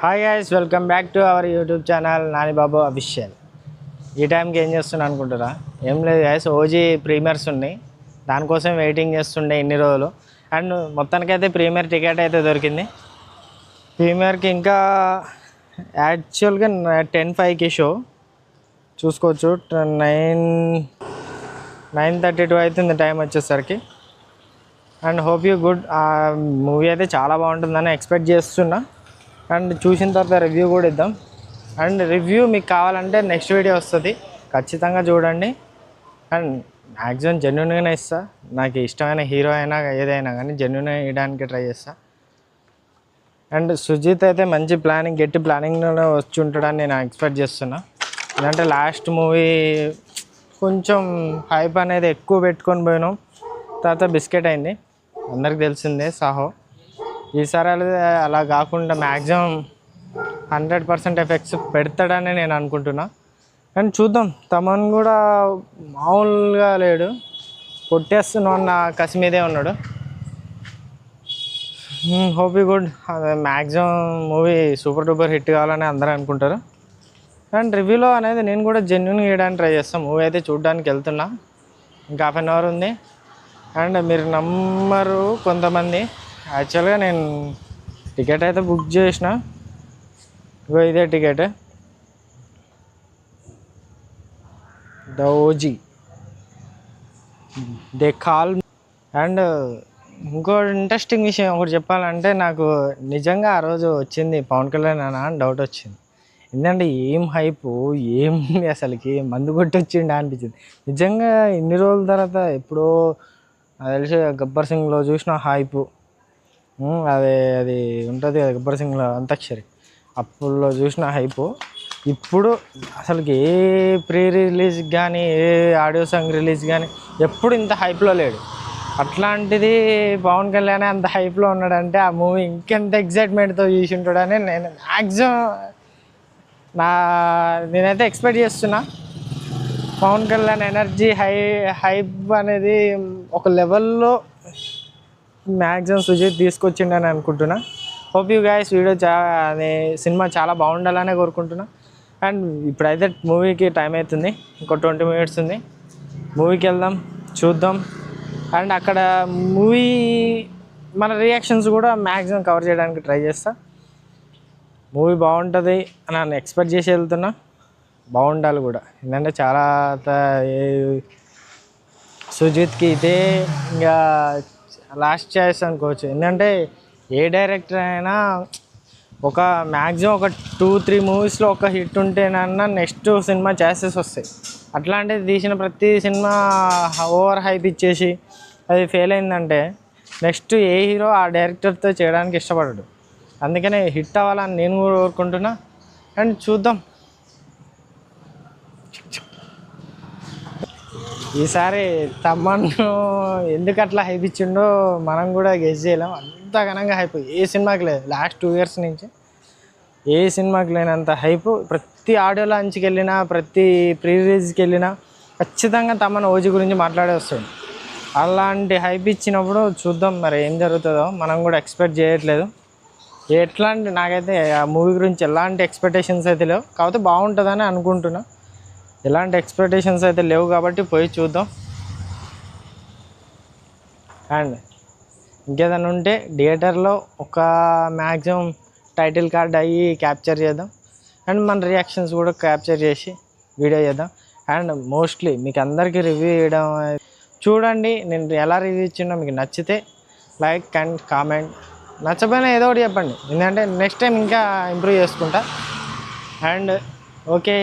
Hi guys welcome back to our YouTube channel Nanibabu official ఈ టైంకి ఏం చేస్తున్నా అనుకుంటారా ఏం లేదు గైస్ ఓజీ ప్రీమియర్స్ ఉన్నాయి. దానికోసం వెయిటింగ్ చేస్తుండే ఇన్ని రోజులు. అండ్ మొత్తానికైతే ప్రీమియర్ టికెట్ అయితే దొరికింది. ప్రీమియర్కి ఇంకా యాక్చువల్గా టెన్ ఫైవ్కి షో చూసుకోవచ్చు నైన్ నైన్ థర్టీ టూ అవుతుంది టైం వచ్చేసరికి. And hope you good movie అయితే చాలా బాగుంటుందని ఎక్స్పెక్ట్ చేస్తున్నా. అండ్ చూసిన తర్వాత రివ్యూ కూడా ఇద్దాం. అండ్ రివ్యూ మీకు కావాలంటే నెక్స్ట్ వీడియో వస్తుంది. ఖచ్చితంగా చూడండి. అండ్ మ్యాక్సిమం జెన్యున్గానే ఇస్తా. నాకు ఇష్టమైన హీరో అయినా ఏదైనా కానీ జెన్యున్గా ఇవ్వడానికి ట్రై చేస్తా. అండ్ సుజిత్ అయితే మంచి ప్లానింగ్ గట్టి ప్లానింగ్లో వచ్చి ఉంటాడని నేను ఎక్స్పెక్ట్ చేస్తున్నా. ఎందుకంటే లాస్ట్ మూవీ కొంచెం హైప్ అనేది ఎక్కువ పెట్టుకొని పోయినాం. తర్వాత బిస్కెట్ అయింది. అందరికి తెలిసిందే సాహో. ఈసారి అలా అలా కాకుండా మ్యాక్సిమం హండ్రెడ్ పర్సెంట్ ఎఫెక్ట్స్ పెడతాడని నేను అనుకుంటున్నా. కానీ చూద్దాం. తమన్ కూడా మామూలుగా లేడు. కొట్టేస్తున్నా అన్న కసి మీదే ఉన్నాడు. Hope you good maximum movie super duper hit కావాలని అందరూ అనుకుంటారు. అండ్ రివ్యూలో అనేది నేను కూడా జెన్యున్గా వేయడానికి ట్రై చేస్తాను మూవీ అయితే చూడడానికి వెళ్తున్నా. ఇంకా హాఫ్ అన్ అవర్ ఉంది. అండ్ మీరు నమ్మరు కొంతమంది. యాక్చువల్గా నేను టికెట్ అయితే బుక్ చేసిన. ఇగో ఇదే ticket the OG they call and ఇంకో ఇంట్రెస్టింగ్ విషయం ఒకటి చెప్పాలంటే నాకు నిజంగా ఆ రోజు వచ్చింది పవన్ కళ్యాణ్ అన్న అని డౌట్ వచ్చింది. ఎందుకంటే ఏం హైప్ ఏం అసలుకి మందు కొట్టి అనిపించింది. నిజంగా ఇన్ని రోజుల తర్వాత ఎప్పుడో తెలిసి గబ్బర్ సింగ్లో చూసిన హైపు అదే అది ఉంటుంది కదా గబ్బర్ సింగ్లో అంతాక్షరి అప్పుల్లో చూసిన హైప్. ఇప్పుడు అసలుకి ఏ ప్రీ రిలీజ్ కానీ ఏ ఆడియో సాంగ్ రిలీజ్ కానీ ఎప్పుడు ఇంత హైప్లో లేడు. అట్లాంటిది పవన్ కళ్యాణ్ అంత హైప్లో ఉన్నాడంటే ఆ మూవీ ఇంకెంత ఎగ్జైట్మెంట్తో చూసి ఉంటాడని నేను మ్యాక్సిమం నా నేనైతే ఎక్స్పెక్ట్ చేస్తున్నా. Pavan Kalyan energy high hype అనేది ఒక లెవెల్లో మ్యాక్సిమం సుజిత్ తీసుకొచ్చిండని అనుకుంటున్నా. హోప్ యూ గాయస్ వీడియో చా అనే సినిమా చాలా బాగుండాలనే కోరుకుంటున్నా. అండ్ ఇప్పుడైతే మూవీకి టైం అవుతుంది. ఇంకో ట్వంటీ మినిట్స్ ఉంది. మూవీకి వెళ్దాం చూద్దాం. అండ్ అక్కడ మూవీ మన రియాక్షన్స్ కూడా మ్యాక్సిమం కవర్ చేయడానికి ట్రై చేస్తా. మూవీ బాగుంటుంది అని నన్ను ఎక్స్పెక్ట్ చేసి వెళ్తున్నా. బాగుండాలి కూడా. ఎందుకంటే చాలా సుజిత్కి ఇదే ఇంకా లాస్ట్ చాయిస్ అనుకోవచ్చు. ఎందుకంటే ఏ డైరెక్టర్ అయినా ఒక మ్యాక్సిమం ఒక టూ త్రీ మూవీస్లో ఒక హిట్ ఉంటేనన్నా నెక్స్ట్ సినిమా ఛాయిసెస్ వస్తాయి. అట్లాంటిది తీసిన ప్రతి సినిమా ఓవర్ హైప్ ఇచ్చేసి అది ఫెయిల్ అయిందంటే నెక్స్ట్ ఏ హీరో ఆ డైరెక్టర్తో చేయడానికి ఇష్టపడడు. అందుకనే హిట్ అవ్వాలని నేను కూడా కోరుకుంటున్నా. అండ్ చూద్దాం. ఈసారి తమ్మను ఎందుకు అట్లా హైప్ ఇచ్చిండో మనం కూడా గెస్ చేయలేం. అంత ఘనంగా హైప్ ఏ సినిమాకి లేదు. లాస్ట్ టూ ఇయర్స్ నుంచి ఏ సినిమాకి లేనంత హైప్ ప్రతి ఆడియో లాంచ్కి వెళ్ళినా ప్రతి ప్రీ రిలీజ్కి వెళ్ళినా ఖచ్చితంగా తమన్ ఓజీ గురించి మాట్లాడే వస్తుంది అలాంటి హైప్ ఇచ్చినప్పుడు చూద్దాం మరి ఏం జరుగుతుందో. మనం కూడా ఎక్స్పెక్ట్ చేయట్లేదు. ఎట్లాంటి నాకైతే ఆ మూవీ గురించి ఎలాంటి ఎక్స్పెక్టేషన్స్ అయితే లేవు. కాకపోతే బాగుంటుందని అనుకుంటున్నాను ఎలాంటి ఎక్స్పెక్టేషన్స్ అయితే లేవు కాబట్టి పోయి చూద్దాం. అండ్ ఇంకేదైనా ఉంటే థియేటర్లో ఒక మ్యాక్సిమం టైటిల్ కార్డ్ అయ్యి క్యాప్చర్ చేద్దాం. అండ్ మన రియాక్షన్స్ కూడా క్యాప్చర్ చేసి వీడియో చేద్దాం. అండ్ మోస్ట్లీ మీకు అందరికీ రివ్యూ చేయడం చూడండి నేను ఎలా రివ్యూ ఇచ్చినా మీకు నచ్చితే లైక్ అండ్ కామెంట్ నచ్చపోయినా ఏదో ఒకటి చెప్పండి. ఎందుకంటే నెక్స్ట్ టైం ఇంకా ఇంప్రూవ్ చేసుకుంటా. అండ్ ఓకే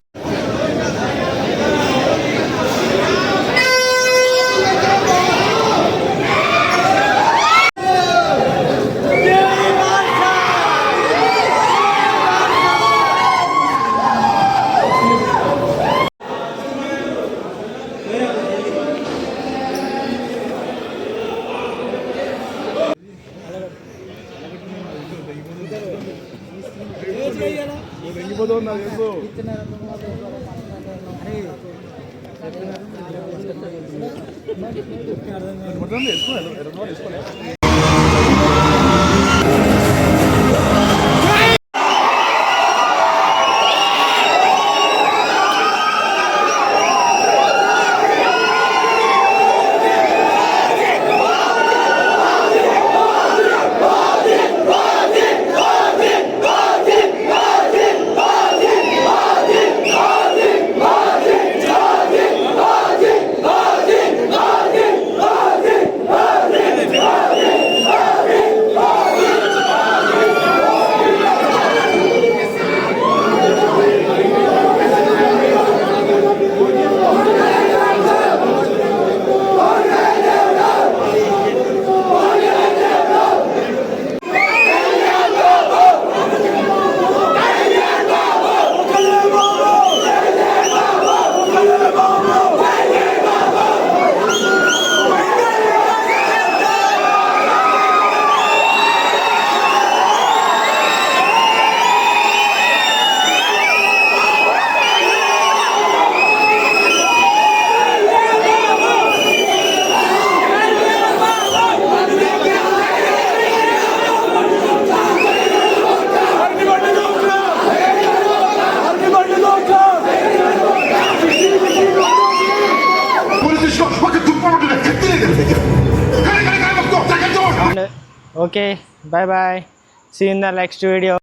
పోతుందో నాకు తెలుసు మటన్ తీసుకోలేదు రెండు తీసుకోలేదు okay bye bye see you in the next video.